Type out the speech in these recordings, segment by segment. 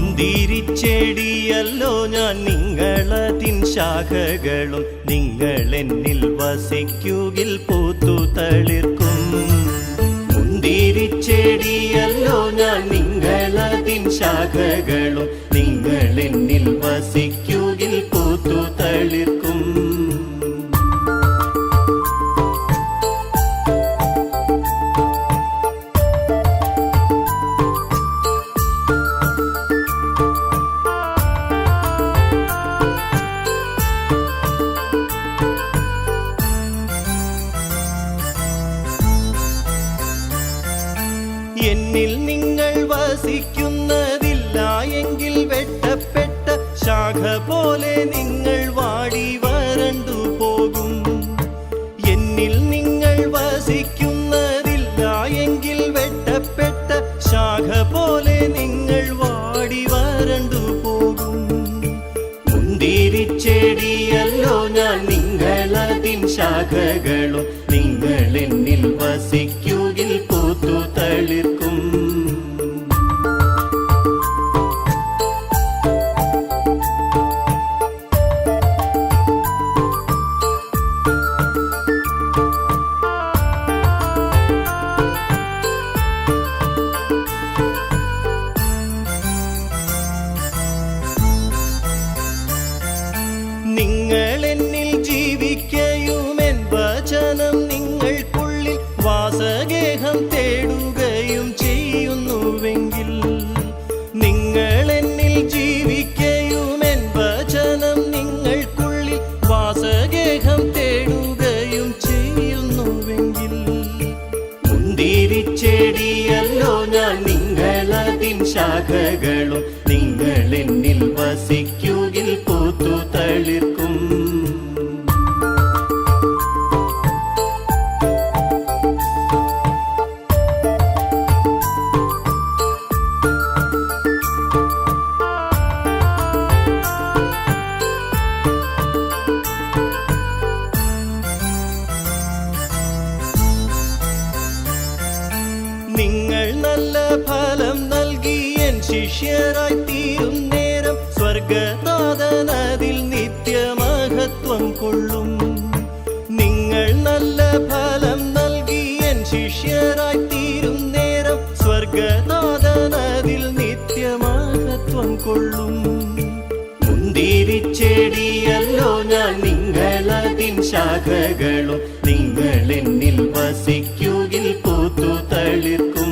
മുന്തിരിച്ചെടിയല്ലോ ഞാൻ നിങ്ങളതിൻ ശാഖകളും നിങ്ങൾ എന്നിൽ വസിക്കുകിൽ പൂത്തു തളിർക്കും. മുന്തിരിച്ചെടിയല്ലോ ഞാൻ നിങ്ങളതിൻ ശാഖകളും നിങ്ങൾ എന്നിൽ എന്നിൽ നിങ്ങൾ വസിക്കുന്നതില്ല എങ്കിൽ വെട്ടപ്പെട്ട ശാഖ പോലെ നിങ്ങൾ വാടി വരണ്ടു പോകും. എന്നിൽ നിങ്ങൾ വസിക്കുന്നതില്ല എങ്കിൽ വെട്ടപ്പെട്ട ശാഖ പോലെ നിങ്ങൾ വാടി വരണ്ടു പോകും. മുന്തിരിച്ചെടിയല്ലോ ഞാൻ നിങ്ങളതിൻ ശാഖകളും നിങ്ങൾ എന്നിൽ വസിക്കുകിൽ പൂത്തു തളിർക്കും വാസഗേഹം തേടുകയും ചെയ്യുന്നുവെങ്കിൽ നിങ്ങൾ എന്നിൽ ജീവിക്കയും എൻ വചനം നിങ്ങൾക്കുള്ളിൽ വാസഗേഹം തേടുകയും ചെയ്യുന്നുവെങ്കിൽ മുന്തിരിച്ചെടിയല്ലോ ഞാൻ നിങ്ങളതിൻ ശാഖകളും നല്ല ഫലം നൽകി എൻ ശിഷ്യരായി തീരും നേരം. സ്വർഗനാഥനതിൽ നിത്യമഹത്വം കൊള്ളും. നിങ്ങൾ നല്ല ഫലം നൽകി എൻ ശിഷ്യരായി തീരും നേരം. സ്വർഗനാഥനതിൽ നിത്യമഹത്വം കൊള്ളും. മുന്തിരിച്ചെടിയല്ലോ ഞാൻ നിങ്ങളതിൻ ശാഖകളും. നിങ്ങൾ എന്നിൽ വസിക്കുകിൽ പൂത്തു തളിർക്കും.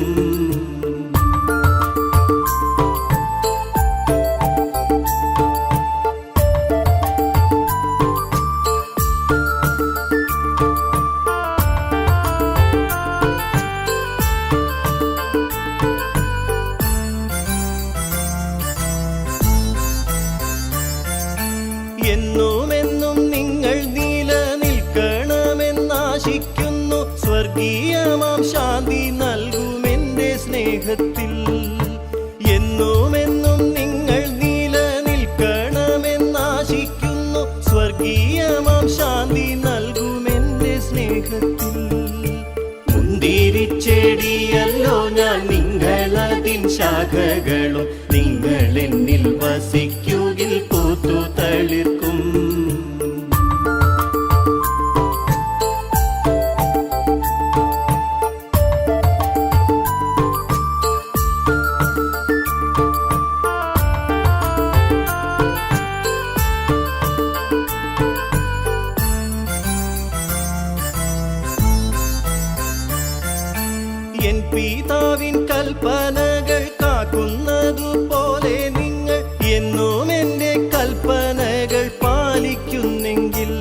എന്നുമെന്നും നിങ്ങൾ നിലനിൽക്കണമെന്നാശിക്കുന്നു. സ്വർഗീയമാം ശാന്തി നൽകുമെന്റെ സ്നേഹത്തിൽ. എന്നുമെന്നും നിങ്ങൾ നിലനിൽക്കണമെന്നാശിക്കുന്നു. സ്വർഗീയമാം ശാന്തി നൽകുമെന്റെ സ്നേഹത്തിൽ. മുന്തിരിച്ചെടിയല്ലോ ഞാൻ നിങ്ങളതിൻ ശാഖകളും. നിങ്ങൾ എന്നിൽ വസിക്കുകിൽ പൂത്തു തളിർക്കും പിതാവിൻ കൽപ്പനകൾ കാക്കുന്നതു പോലെ നിങ്ങൾ എന്നും എന്റെ കൽപ്പനകൾ പാലിക്കുന്നെങ്കിൽ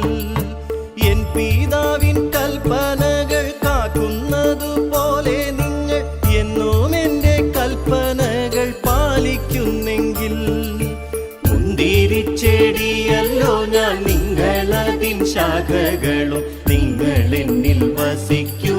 എൻ പിതാവിൻ കൽപ്പനകൾ കാക്കുന്നതു പോലെ നിങ്ങൾ എന്നും എന്റെ കൽപ്പനകൾ പാലിക്കുന്നെങ്കിൽ മുന്തിരിച്ചെടിയല്ലോ ഞാൻ നിങ്ങളതിൻ ശാഖകളും നിങ്ങൾ എന്നിൽ തളിർ